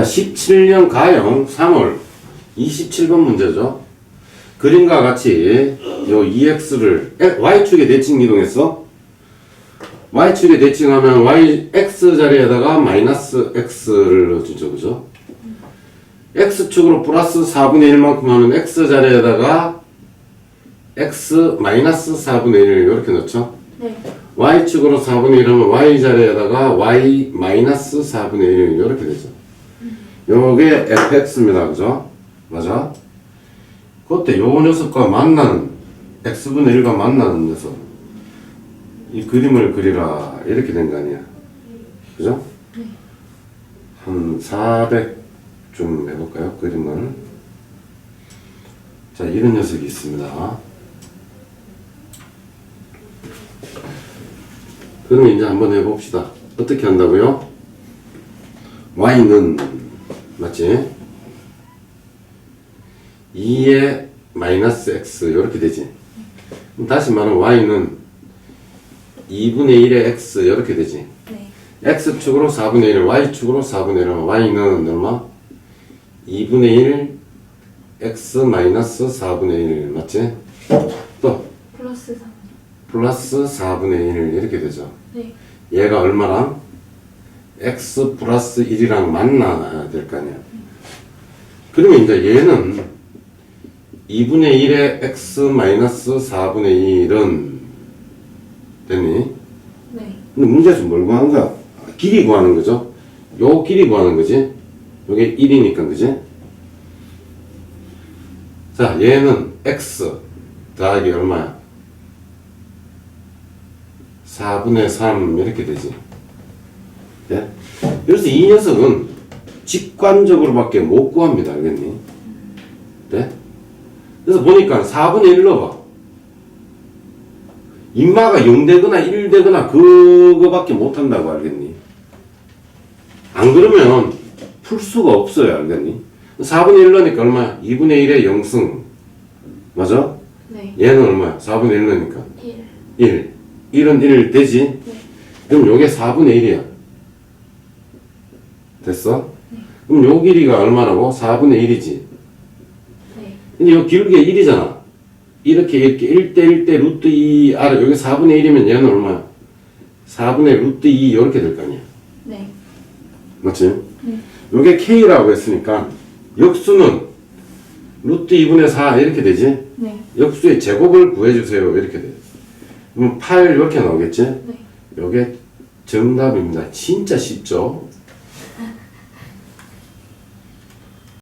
자, 17년 가영 3월 27번 문제죠. 그림과 같이 요 EX를 Y축에 대칭 이동했어. Y축에 대칭하면 Y, X 자리에다가 마이너스 X를 넣어주죠. 그죠? X축으로 플러스 4분의 1만큼 하는 X 자리에다가 X 마이너스 4분의 1을 이렇게 넣죠. 네. Y축으로 4분의 1 하면 Y 자리에다가 Y 마이너스 4분의 1 이렇게 되죠. 요게 fx입니다. 그죠? 맞아? 그때 요 녀석과 만나는 x분의 1과 만나는 녀석 이 그림을 그리라 이렇게 된 거 아니야. 그죠? 한 400좀 해볼까요? 그림을 자 이런 녀석이 있습니다. 그럼 이제 한번 해봅시다. 어떻게 한다고요? Y는 맞지? 2의 마이너스 x 이렇게 되지. 다시 말하면 y는 2분의 1의 x 이렇게 되지. 네. x축으로 4분의 1, y축으로 4분의 1 하면 y는 얼마? 2분의 1 x 마이너스 4분의 1 맞지? 또 플러스 3. 플러스 4분의 1 이렇게 되죠. 네. 얘가 얼마랑? X 플러스 1이랑 만나야 될 거 아니야. 그러면 이제 얘는 2분의 1의 x 마이너스 4분의 1은 됐니? 네. 근데 문제에서 뭘 구하는 거야? 길이 구하는 거죠? 요 길이 구하는 거지? 요게 1이니까, 그지? 자, 얘는 x 더하기 얼마야? 4분의 3 이렇게 되지. 예? 그래서 이 녀석은 직관적으로밖에 못 구합니다. 알겠니? 네? 그래서 보니까 4분의 1 넣어봐. 인마가 0되거나 1되거나 그거밖에 못한다고 알겠니? 안 그러면 풀 수가 없어요. 알겠니? 4분의 1 넣으니까 얼마야? 2분의 1의 0승. 맞아? 네. 얘는 얼마야? 4분의 1 넣으니까 1. 1. 1은 1 되지? 네. 그럼 요게 4분의 1이야. 됐어? 그럼 요 길이가 얼마라고? 4분의 1이지. 네. 근데 요 길게 1이잖아. 이렇게 이렇게 1대 1대 루트 2 아래 여기 4분의 1이면 얘는 얼마야? 4분의 루트 2 이렇게 될 거 아니야. 네. 맞지? 네. 요게 k라고 했으니까 역수는 루트 2분의 4 이렇게 되지? 네. 역수의 제곱을 구해주세요. 이렇게 돼. 그럼 8 이렇게 나오겠지? 네. 요게 정답입니다. 진짜 쉽죠?